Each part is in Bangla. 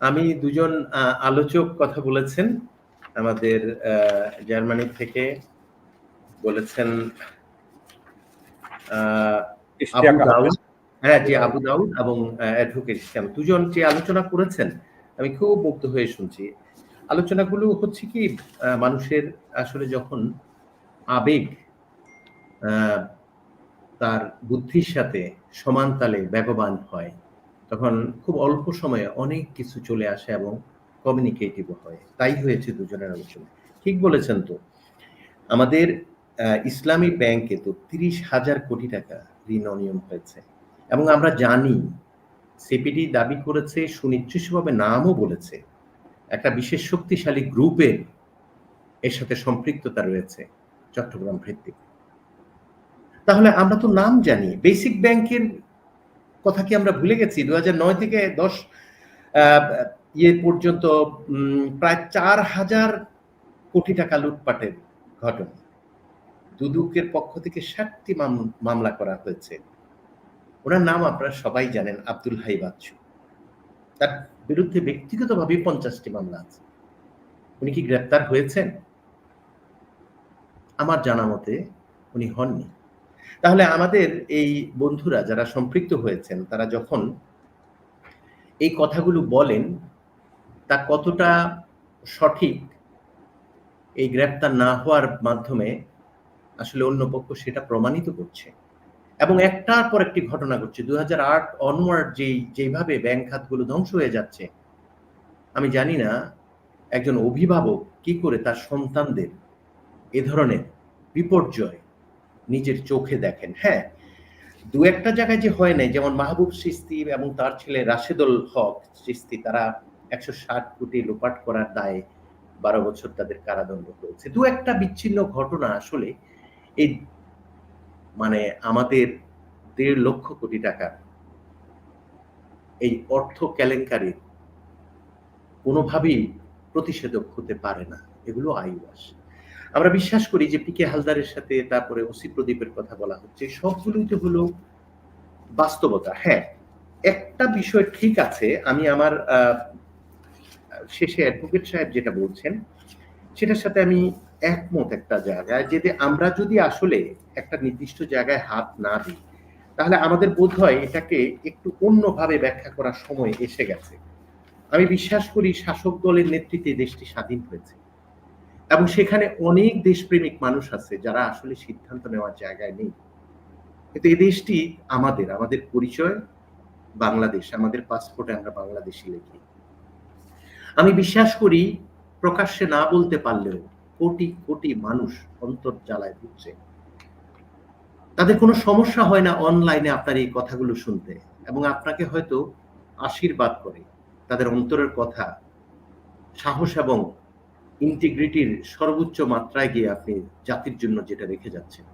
আমি দুজন আলোচক কথা বলেছেন। আমাদের আহ, জার্মানি থেকে বলেছেন আবু দাউদ। হ্যাঁ জি আবু দাউদ এবং অ্যাডভোকেট ইসলাম। দুজন যে আলোচনা করেছেন আমি খুব মুগ্ধ হয়ে শুনছি। আলোচনাগুলো হচ্ছে কি মানুষের আসলে যখন আবেগ আহ, তার বুদ্ধির সাথে সমান তালে বেগবান হয় তখন খুব অল্প সময়ে অনেক কিছু চলে আসে এবং কমিউনিকেটিভ হয়। তাই হয়েছে দুজনের আলোচনা। ঠিক বলেছেন তো? আমাদের ইসলামী ব্যাংকে তো তিরিশ হাজার কোটি টাকা ঋণ অনিয়ম হয়েছে। এবং আমরা জানি সিপিডি দাবি করেছে, সুনির্দিষ্টভাবে নামও বলেছে। একটা বিশেষ শক্তিশালী গ্রুপের এর সাথে সম্পৃক্ততা রয়েছে চট্টগ্রাম ভিত্তিক। তাহলে আমরা তো নাম জানি। বেসিক ব্যাংকের কথা কি আমরা ভুলে গেছি? দু নয় থেকে দশ ইয়ে পর্যন্ত প্রায় চার হাজার কোটি টাকা লুটপাটের ঘটনা। দুদুকের পক্ষ থেকে মাম- মামলা করা হয়েছে। ওনার নাম আপনারা সবাই জানেন, আব্দুল হাই বাচ্চু। তার বিরুদ্ধে ব্যক্তিগতভাবে পঞ্চাশটি মামলা আছে। উনি কি গ্রেপ্তার হয়েছেন? আমার জানা মতে উনি হননি। তাহলে আমাদের এই বন্ধুরা যারা সম্পৃক্ত হয়েছেন, তারা যখন এই কথাগুলো বলেন, তা কতটা সঠিক এই গ্রেপ্তার না হওয়ার মাধ্যমে আসলে অন্য পক্ষ সেটা প্রমাণিত করছে? এবং একটার পর একটি ঘটনা ঘটছে। দু হাজার আট অনওয়ার্ড যেই যেভাবে ব্যাংক খাতগুলো ধ্বংস হয়ে যাচ্ছে, আমি জানি না একজন অভিভাবক কি করে তার সন্তানদের এ ধরনের বিপর্যয় নিজের চোখে দেখেন হ্যাঁ? দু একটা জায়গায় যে হয় নাই, যেমন মাহবুব সিস্তি এবং তার ছেলে রাশেদুল হক সিস্তি, তারা একশো ষাট কোটি লোপাট করার দায়ে বারো বছর তাদের কারাদণ্ড হয়েছে দু একটা বিচ্ছিন্ন ঘটনা আসলে এই মানে আমাদের দেড় লক্ষ কোটি টাকার এই অর্থ কেলেঙ্কারির কোনোভাবেই প্রতিষেধক হতে পারে না। এগুলো আইওয়াস। আমরা বিশ্বাস করি যে পিকে হালদারের সাথে তারপরে ওসি প্রদীপের কথা বলা হচ্ছে। সবগুলোই তো হলো বাস্তবতা। হ্যাঁ একটা বিষয় ঠিক আছে, আমি আমার শেষে অ্যাডভোকেট সাহেব যেটা বলছেন, সেটার সাথে আমি একমত একটা জায়গায় যে আমরা যদি আসলে একটা নির্দিষ্ট জায়গায় হাত না দিই, তাহলে আমাদের বোধ হয় এটাকে একটু অন্যভাবে ব্যাখ্যা করার সময় এসে গেছে। আমি বিশ্বাস করি শাসক দলের নেতৃত্বে দেশটি স্বাধীন হয়েছে। এবং সেখানে অনেক দেশপ্রেমিক মানুষ আছে যারা আসলে সিদ্ধান্ত নেওয়ার জায়গায় নেই। কিন্তু এই দেশটি আমাদের আমাদের পরিচয় বাংলাদেশ, আমাদের পাসপোর্টে আমরা বাংলাদেশি লিখি। আমি বিশ্বাস করি, প্রকাশ্যে না বলতে পারলেও কোটি কোটি মানুষ অন্তর জ্বালায় ভুগছে তাদের কোনো সমস্যা হয় না অনলাইনে আপনার এই কথাগুলো শুনতে এবং আপনাকে হয়তো আশীর্বাদ করে। তাদের অন্তরের কথা, সাহস এবং ইন্টিগ্রিটির সর্বোচ্চ মাত্রায় গিয়ে আপনি জাতির জন্য যেটা রেখে যাচ্ছেন।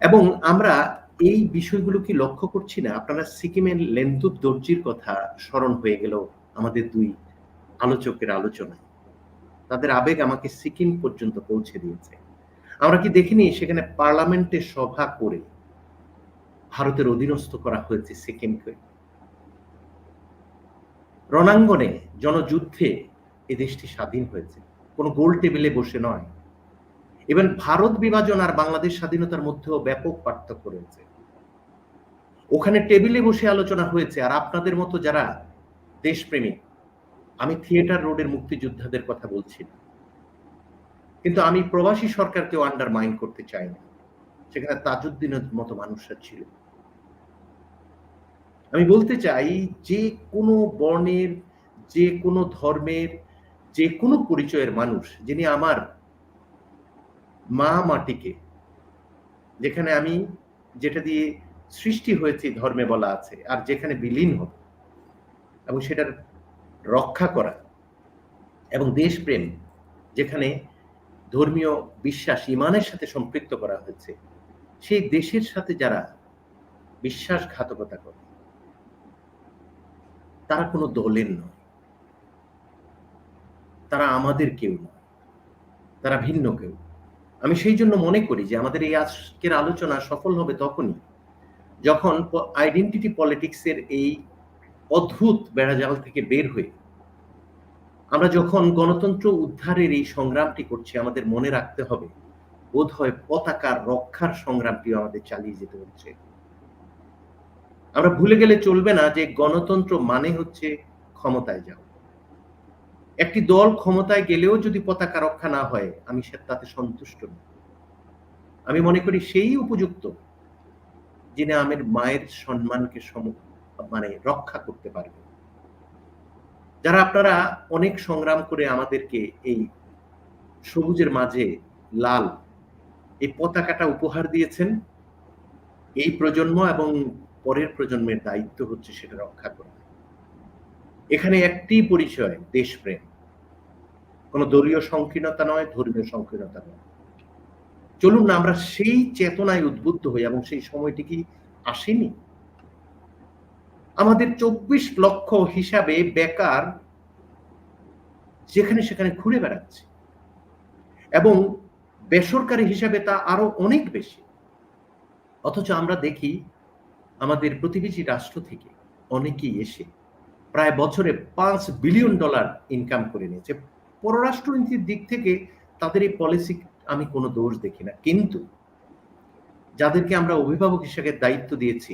এবং আমরা এই বিষয়গুলো কি লক্ষ্য করছি না? আপনারা সিকিমের লেন্দুপ দর্জির কথা স্মরণ হয়ে গেল আমাদের দুই আলোচকের আলোচনায়। তাদের আবেগ আমাকে সিকিম পর্যন্ত পৌঁছে দিয়েছে। আমরা কি দেখিনি সেখানে পার্লামেন্টে সভা করে ভারতের অধীনস্থ করা হয়েছে সিকিমকে? রণাঙ্গনে জনযুদ্ধে এ দেশটি স্বাধীন হয়েছে। কোনো গোল টেবিলে বসে নয়। এবং ভারত বিভাজন আর বাংলাদেশ স্বাধীনতার মধ্যেও ব্যাপক পার্থক্য রয়েছে। ওখানে টেবিলে বসে আলোচনা হয়েছে আর আপনাদের মতো যারা দেশপ্রেমিক আমি থিয়েটার রোডের মুক্তিযোদ্ধাদের কথা বলছি না। কিন্তু আমি প্রবাসী সরকারকেও আন্ডারমাইন করতে চাই না। সেখানে তাজউদ্দিনের মতো মানুষরা ছিল। আমি বলতে চাই যে কোনো বর্ণের, যে কোনো ধর্মের যে কোনো পরিচয়ের মানুষ যিনি আমার মা মাটিকে, যেখানে আমি যেটা দিয়ে সৃষ্টি হয়েছে, ধর্মে বলা আছে, আর যেখানে বিলীন হবে এবং সেটার রক্ষা করা এবং দেশপ্রেম, যেখানে ধর্মীয় বিশ্বাস ইমানের সাথে সম্পৃক্ত করা হয়েছে, সেই দেশের সাথে যারা বিশ্বাসঘাতকতা করে, তারা কোনো দলের নয়। তারা আমাদের কেউ নয় তারা ভিন্ন কেউ। আমি সেই জন্য মনে করি যে আমাদের এই আজকের আলোচনা সফল হবে তখনই যখন আইডেন্টিটি পলিটিক্সের এই অদ্ভুত বেড়াজাল থেকে বের হয়ে আমরা যখন গণতন্ত্র উদ্ধারের এই সংগ্রামটি করছি, আমাদের মনে রাখতে হবে বোধ হয় পতাকার রক্ষার সংগ্রামটিও আমাদের চালিয়ে যেতে হচ্ছে। আমরা ভুলে গেলে চলবে না যে গণতন্ত্র মানে হচ্ছে ক্ষমতায় যাও একটি দল ক্ষমতায় গেলেও যদি পতাকা রক্ষা না হয়, আমি সে তাতে সন্তুষ্ট নই। আমি মনে করি সেই উপযুক্ত যিনি আমের মায়ের সম্মানকে সম মানে রক্ষা করতে পারবে। যারা আপনারা অনেক সংগ্রাম করে আমাদেরকে এই সবুজের মাঝে লাল এই পতাকাটা উপহার দিয়েছেন, এই প্রজন্ম এবং পরের প্রজন্মের দায়িত্ব হচ্ছে সেটা রক্ষা করা। এখানে একটি পরিচয়, দেশপ্রেম। কোনো দলীয় সংকীর্ণতা নয়, ধর্মীয় সংকীর্ণতা নয়। চলুন না, আমরা সেই চেতনায় উদ্বুদ্ধ হই এবং সেই সময়টি কি আসেনি? আমাদের চব্বিশ লক্ষ হিসাবে বেকার যেখানে সেখানে ঘুরে বেড়াচ্ছে এবং বেসরকারি হিসাবে তা আরও অনেক বেশি। অথচ আমরা দেখি আমাদের প্রতিবেশী রাষ্ট্র থেকে অনেকেই এসে প্রায় বছরে পাঁচ বিলিয়ন ডলার ইনকাম করে নিয়েছে। পররাষ্ট্রনীতির দিক থেকে তাদের এই পলিসি আমি কোনো দোষ দেখি না। কিন্তু যাদেরকে আমরা অভিভাবক হিসেবে দায়িত্ব দিয়েছি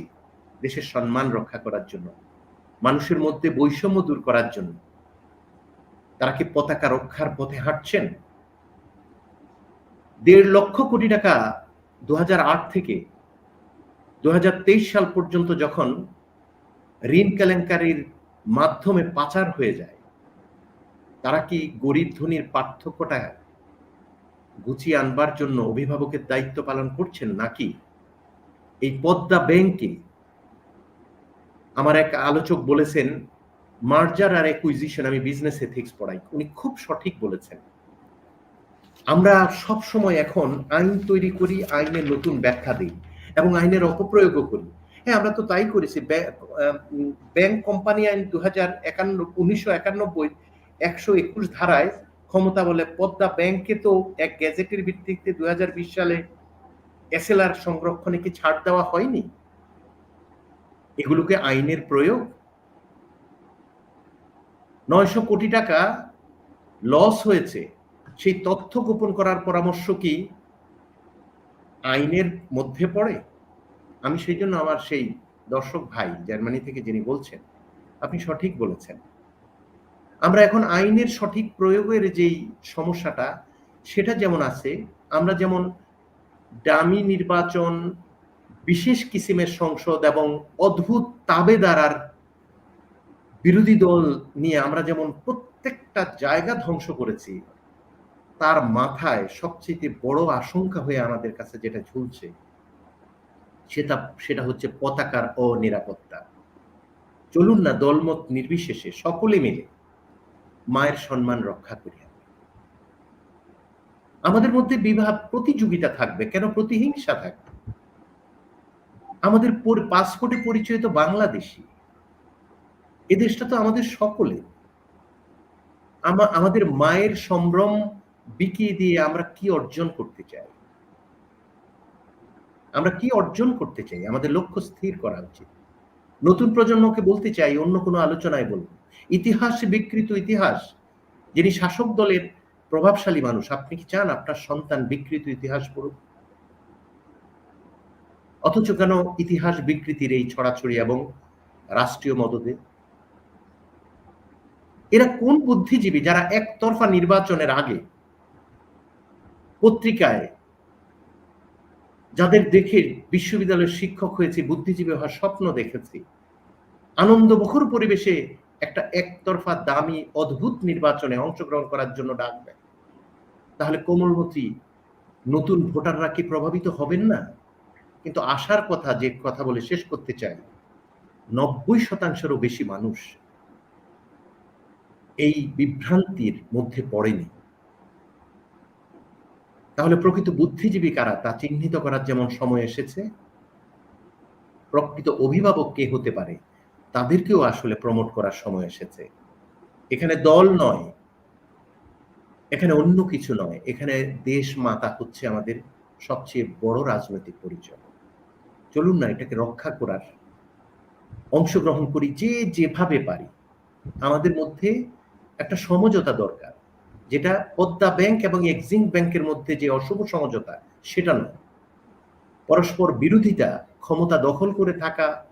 দেশের সম্মান রক্ষা করার জন্য, মানুষের মধ্যে বৈষম্য দূর করার জন্য, তারা কি পতাকা রক্ষার পথে হাঁটছেন? দেড় লক্ষ কোটি টাকা দু হাজার আট থেকে দু হাজার তেইশ সাল পর্যন্ত যখন ঋণ কেলেঙ্কারির মাধ্যমে পাচার হয়ে যায়। তারা কি গরিব ধনির পার্থক্যটা গুছিয়ে আনবার জন্য অভিভাবকের দায়িত্ব পালন করছেন নাকি? এই পদ্মা ব্যাংকে আমার এক আলোচক বলেছেন, মার্জার আর একুইজিশন আমি বিজনেস এথিক্স পড়াই। উনি খুব সঠিক বলেছেন। আমরা সব সময় এখন আইন তৈরি করি, আইনের নতুন ব্যাখ্যা দিই এবং আইনের অপপ্রয়োগও করি। হ্যাঁ আমরা তো তাই করেছি। ব্যাংক কোম্পানি আইন দু হাজার একান্ন, উনিশশো একানব্বই, একশো একুশ ধারায় ক্ষমতা বলে পদ্মা ব্যাংকে তো এক গ্যাজেটের ভিত্তিতে দু হাজার বিশ সালে এসএলআর সংরক্ষণে কি ছাড় দেওয়া হয়নি? এগুলোকে আইনের প্রয়োগ? নয়শো কোটি টাকা লস হয়েছে। সেই তথ্য গোপন করার পরামর্শ কি আইনের মধ্যে পড়ে? আমি সেই জন্য আমার সেই দর্শক ভাই জার্মানি থেকে যিনি বলছেন, আপনি সঠিক বলেছেন। আমরা এখন আইনের সঠিক প্রয়োগের যেই সমস্যাটা, সেটা যেমন আছে, আমরা যেমন ডামি নির্বাচন, বিশেষ কিসিমের সংসদ এবং অদ্ভুত তাবে তাবেদারার বিরোধী দল নিয়ে আমরা যেমন প্রত্যেকটা জায়গা ধ্বংস করেছি, তার মাথায় সবচেয়ে বড় আশঙ্কা হয়ে আমাদের কাছে যেটা ঝুলছে সেটা সেটা হচ্ছে পতাকার অনিরাপত্তা। চলুন না দলমত নির্বিশেষে সকলে মিলে মায়ের সম্মান রক্ষা করি। আমাদের মধ্যে বিবাহ প্রতিযোগিতা থাকবে, কেন প্রতিহিংসা থাকবে? আমাদের পাসপোর্টে পরিচয় তো বাংলাদেশি। এ দেশটা তো আমাদের সকলে। আমাদের মায়ের সম্ভ্রম বিকিয়ে দিয়ে আমরা কি অর্জন করতে চাই? আমরা কি অর্জন করতে চাই? আমাদের লক্ষ্য স্থির করা উচিত। নতুন প্রজন্মকে বলতে চাই, অন্য কোনো আলোচনায় বলব ইতিহাস বিকৃত ইতিহাস। যিনি শাসক দলের প্রভাবশালী মানুষ, আপনি কি চান আপনার সন্তান বিকৃত ইতিহাস পড়ুক? অথচ কেন ইতিহাস বিকৃতির এই ছড়াছড়ি এবং রাষ্ট্রীয় মদদে এরা কোন বুদ্ধিজীবী যারা একতরফা নির্বাচনের আগে পত্রিকায় যাদের দেখে বিশ্ববিদ্যালয়ের শিক্ষক হয়েছি, বুদ্ধিজীবী হওয়ার স্বপ্ন দেখেছি আনন্দমুখর পরিবেশে একটা একতরফা দামি, অদ্ভুত নির্বাচনে অংশগ্রহণ করার জন্য ডাকবে তাহলে কোমলমতি, নতুন ভোটাররা কি প্রভাবিত হবেন না? কিন্তু আসার কথা যে কথা বলে শেষ করতে চাই, নব্বই শতাংশেরও বেশি মানুষ এই বিভ্রান্তির মধ্যে পড়েনি। তাহলে প্রকৃত বুদ্ধিজীবী কারা? তা চিহ্নিত করার যেমন সময় এসেছে, প্রকৃত অভিভাবক কে হতে পারে, তাদেরকেও আসলে প্রমোট করার সময় এসেছে। এখানে দল নয়, এখানে অন্য কিছু নয়, এখানে দেশ মাতা হচ্ছে আমাদের সবচেয়ে বড় রাজনৈতিক পরিচয়। চলুন না, এটাকে রক্ষা করার অংশগ্রহণ করি যে যেভাবে পারি। আমাদের মধ্যে একটা সমঝোতা দরকার। যেটা পদ্মা ব্যাংক এবং এক্সিম ব্যাংকের মধ্যে যে অশুভ সমঝোতা, সেটা নয়। পরস্পর বিরোধিতা, ক্ষমতা দখল করে থাকা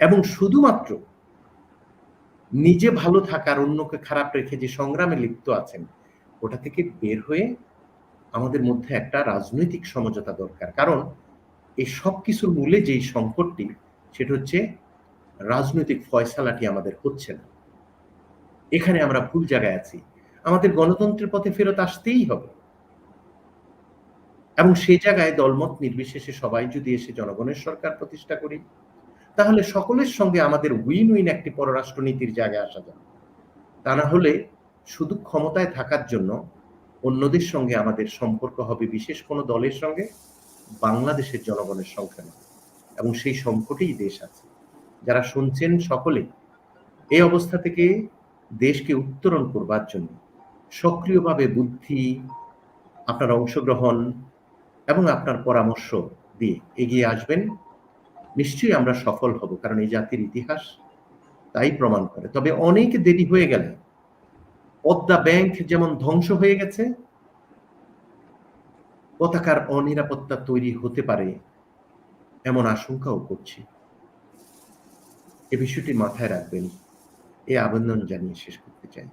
এবং শুধুমাত্র নিজে ভালো থাকার, অন্যকে খারাপ রেখে যে সংগ্রামে লিপ্ত আছেন, ওটা থেকে বের হয়ে আমাদের মধ্যে একটা রাজনৈতিক সমঝোতা দরকার। কারণ এই সব কিছুর মূলে যেই সংকটটি, সেটা হচ্ছে রাজনৈতিক ফয়সালাটি আমাদের হচ্ছে না। এখানে আমরা ভুল জায়গায় আছি। আমাদের গণতন্ত্রের পথে ফেরত আসতেই হবে। এবং সেই জায়গায় দলমত নির্বিশেষে সবাই যদি এসে জনগণের সরকার প্রতিষ্ঠা করি, তাহলে সকলের সঙ্গে আমাদের উইন উইন একটি পররাষ্ট্রনীতির জায়গায় আসা যাবে। তা না হলে শুধু ক্ষমতায় থাকার জন্য অন্যদের সঙ্গে আমাদের সম্পর্ক হবে বিশেষ কোনো দলের সঙ্গে, বাংলাদেশের জনগণের সংখ্যা নয় এবং সেই সংকটেই দেশ আছে। যারা শুনছেন সকলে, এই অবস্থা থেকে দেশকে উত্তরণ করবার জন্য সক্রিয়ভাবে বুদ্ধি, আপনার অংশগ্রহণ এবং আপনার পরামর্শ দিয়ে এগিয়ে আসবেন, নিশ্চয়ই আমরা সফল হব, কারণ এই জাতির ইতিহাস তাই প্রমাণ করে। তবে অনেক দেরি হয়ে গেলে পদ্মা ব্যাংক যেমন ধ্বংস হয়ে গেছে, পতাকার অনিরাপত্তা তৈরি হতে পারে এমন আশঙ্কাও করছি। এ বিষয়টি মাথায় রাখবেন এই আবেদন জানিয়ে শেষ করতে চাই।